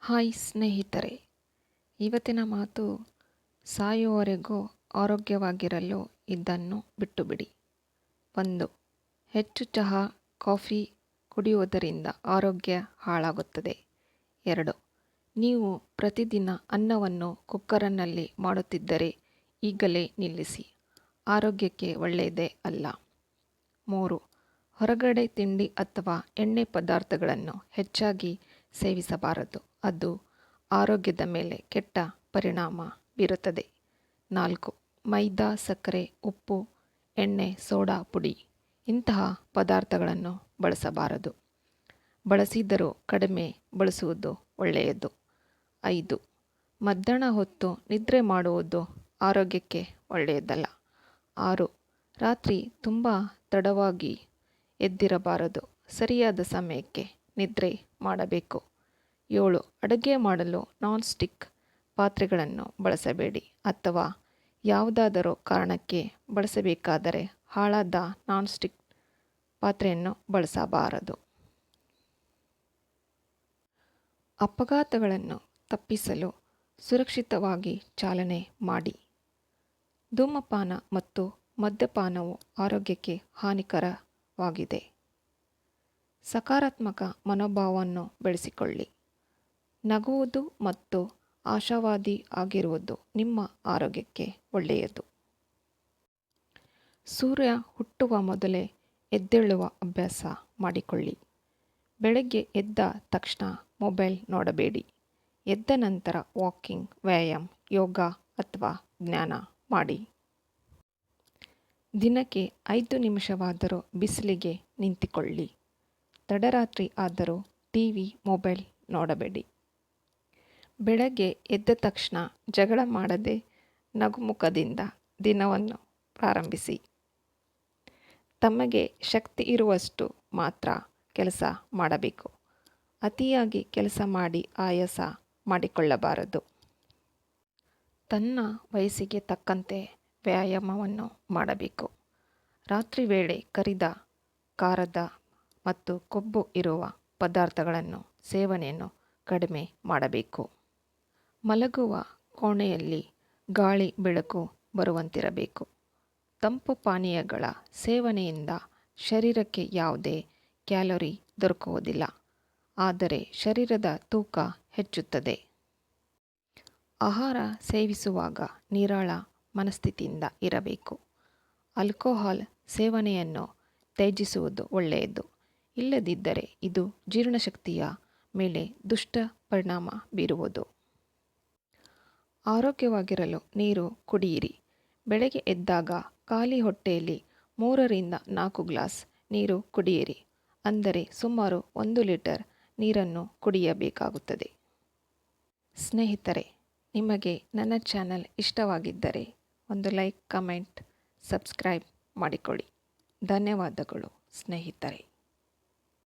Hi ಸ್ನೇಹಿತರೆ, ಇವತ್ತಿನ ಮಾತು ಸಾಯುವವರೆಗೂ ಆರೋಗ್ಯವಾಗಿರಲು ಇದನ್ನು ಬಿಟ್ಟುಬಿಡಿ. ಒಂದು, ಹೆಚ್ಚು ಚಹಾ, ಕಾಫಿ ಕುಡಿಯುವುದರಿಂದ ಆರೋಗ್ಯ ಹಾಳಾಗುತ್ತದೆ. ಎರಡು, ನೀವು ಪ್ರತಿದಿನ ಅನ್ನವನ್ನು ಕುಕ್ಕರನ್ನಲ್ಲಿ ಮಾಡುತ್ತಿದ್ದರೆ ಈಗಲೇ ನಿಲ್ಲಿಸಿ. ಆರೋಗ್ಯಕ್ಕೆ ಒಳ್ಳೆಯದೇ ಅಲ್ಲ. ಮೂರು, ಹೊರಗಡೆ ತಿಂಡಿ ಅಥವಾ ಎಣ್ಣೆ ಪದಾರ್ಥಗಳನ್ನು ಹೆಚ್ಚಾಗಿ ಸೇವಿಸಬಾರದು. ಅದು ಆರೋಗ್ಯದ ಮೇಲೆ ಕೆಟ್ಟ ಪರಿಣಾಮ ಬೀರುತ್ತದೆ. ನಾಲ್ಕು, ಮೈದಾ ಸಕ್ಕರೆ, ಉಪ್ಪು, ಎಣ್ಣೆ, ಸೋಡಾ, ಪುಡಿ ಇಂತಹ ಪದಾರ್ಥಗಳನ್ನು ಬಳಸಬಾರದು. ಬಳಸಿದರೂ ಕಡಿಮೆ ಬಳಸುವುದು ಒಳ್ಳೆಯದು. ಐದು, ಮಧ್ಯಾಹ್ನ ಹೊತ್ತು ನಿದ್ರೆ ಮಾಡುವುದು ಆರೋಗ್ಯಕ್ಕೆ ಒಳ್ಳೆಯದಲ್ಲ. ಆರು, ರಾತ್ರಿ ತುಂಬ ತಡವಾಗಿ ಎದ್ದಿರಬಾರದು. ಸರಿಯಾದ ಸಮಯಕ್ಕೆ ನಿದ್ರೆ ಮಾಡಬೇಕು. ಏಳು, ಅಡುಗೆ ಮಾಡಲು ನಾನ್ ಸ್ಟಿಕ್ ಪಾತ್ರೆಗಳನ್ನು ಬಳಸಬೇಡಿ ಅಥವಾ ಯಾವುದಾದರೂ ಕಾರಣಕ್ಕೆ ಬಳಸಬೇಕಾದರೆ ಹಾಳಾದ ನಾನ್ ಸ್ಟಿಕ್ ಪಾತ್ರೆಯನ್ನು ಬಳಸಬಾರದು. ಅಪಘಾತಗಳನ್ನು ತಪ್ಪಿಸಲು ಸುರಕ್ಷಿತವಾಗಿ ಚಾಲನೆ ಮಾಡಿ. ಧೂಮಪಾನ ಮತ್ತು ಮದ್ಯಪಾನವು ಆರೋಗ್ಯಕ್ಕೆ ಹಾನಿಕರವಾಗಿದೆ. ಸಕಾರಾತ್ಮಕ ಮನೋಭಾವವನ್ನು ಬೆಳೆಸಿಕೊಳ್ಳಿ. ನಗುವುದು ಮತ್ತು ಆಶಾವಾದಿ ಆಗಿರುವುದು ನಿಮ್ಮ ಆರೋಗ್ಯಕ್ಕೆ ಒಳ್ಳೆಯದು. ಸೂರ್ಯ ಹುಟ್ಟುವ ಮೊದಲೇ ಎದ್ದೇಳುವ ಅಭ್ಯಾಸ ಮಾಡಿಕೊಳ್ಳಿ. ಬೆಳಗ್ಗೆ ಎದ್ದ ತಕ್ಷಣ ಮೊಬೈಲ್ ನೋಡಬೇಡಿ. ಎದ್ದ ನಂತರ ವಾಕಿಂಗ್, ವ್ಯಾಯಾಮ, ಯೋಗ ಅಥವಾ ಜ್ಞಾನ ಮಾಡಿ. ದಿನಕ್ಕೆ ಐದು ನಿಮಿಷವಾದರೂ ಬಿಸಿಲಿಗೆ ನಿಂತಿಕೊಳ್ಳಿ. ತಡರಾತ್ರಿ ಆದರೂ ಟಿ ವಿ ಮೊಬೈಲ್ ನೋಡಬೇಡಿ. ಬೆಳಗ್ಗೆ ಎದ್ದ ತಕ್ಷಣ ಜಗಳ ಮಾಡದೆ ನಗುಮುಖದಿಂದ ದಿನವನ್ನು ಪ್ರಾರಂಭಿಸಿ. ತಮಗೆ ಶಕ್ತಿ ಇರುವಷ್ಟು ಮಾತ್ರ ಕೆಲಸ ಮಾಡಬೇಕು. ಅತಿಯಾಗಿ ಕೆಲಸ ಮಾಡಿ ಆಯಾಸ ಮಾಡಿಕೊಳ್ಳಬಾರದು. ತನ್ನ ವಯಸ್ಸಿಗೆ ತಕ್ಕಂತೆ ವ್ಯಾಯಾಮವನ್ನು ಮಾಡಬೇಕು. ರಾತ್ರಿ ವೇಳೆ ಕರಿದ ಖಾರದ ಮತ್ತು ಕೊಬ್ಬು ಇರುವ ಪದಾರ್ಥಗಳನ್ನು ಸೇವನೆಯನ್ನು ಕಡಿಮೆ ಮಾಡಬೇಕು. ಮಲಗುವ ಕೋಣೆಯಲ್ಲಿ ಗಾಳಿ ಬೆಳಕು ಬರುವಂತಿರಬೇಕು. ತಂಪು ಪಾನೀಯಗಳ ಸೇವನೆಯಿಂದ ಶರೀರಕ್ಕೆ ಯಾವುದೇ ಕ್ಯಾಲೋರಿ ದೊರಕುವುದಿಲ್ಲ, ಆದರೆ ಶರೀರದ ತೂಕ ಹೆಚ್ಚುತ್ತದೆ. ಆಹಾರ ಸೇವಿಸುವಾಗ ನಿರಾಳ ಮನಸ್ಥಿತಿಯಿಂದ ಇರಬೇಕು. ಆಲ್ಕೋಹಾಲ್ ಸೇವನೆಯನ್ನು ತ್ಯಜಿಸುವುದು ಒಳ್ಳೆಯದು, ಇಲ್ಲದಿದ್ದರೆ ಇದು ಜೀರ್ಣಶಕ್ತಿಯ ಮೇಲೆ ದುಷ್ಟ ಪರಿಣಾಮ ಬೀರುವುದು. ಆರೋಗ್ಯವಾಗಿರಲು ನೀರು ಕುಡಿಯಿರಿ. ಬೆಳಗ್ಗೆ ಎದ್ದಾಗ ಖಾಲಿ ಹೊಟ್ಟೆಯಲ್ಲಿ ಮೂರರಿಂದ ನಾಲ್ಕು ಗ್ಲಾಸ್ ನೀರು ಕುಡಿಯಿರಿ. ಅಂದರೆ ಸುಮಾರು ಒಂದು ಲೀಟರ್ ನೀರನ್ನು ಕುಡಿಯಬೇಕಾಗುತ್ತದೆ. ಸ್ನೇಹಿತರೆ, ನಿಮಗೆ ನನ್ನ ಚಾನಲ್ ಇಷ್ಟವಾಗಿದ್ದರೆ ಒಂದು ಲೈಕ್, ಕಮೆಂಟ್, ಸಬ್ಸ್ಕ್ರೈಬ್ ಮಾಡಿಕೊಳ್ಳಿ. ಧನ್ಯವಾದಗಳು ಸ್ನೇಹಿತರೆ.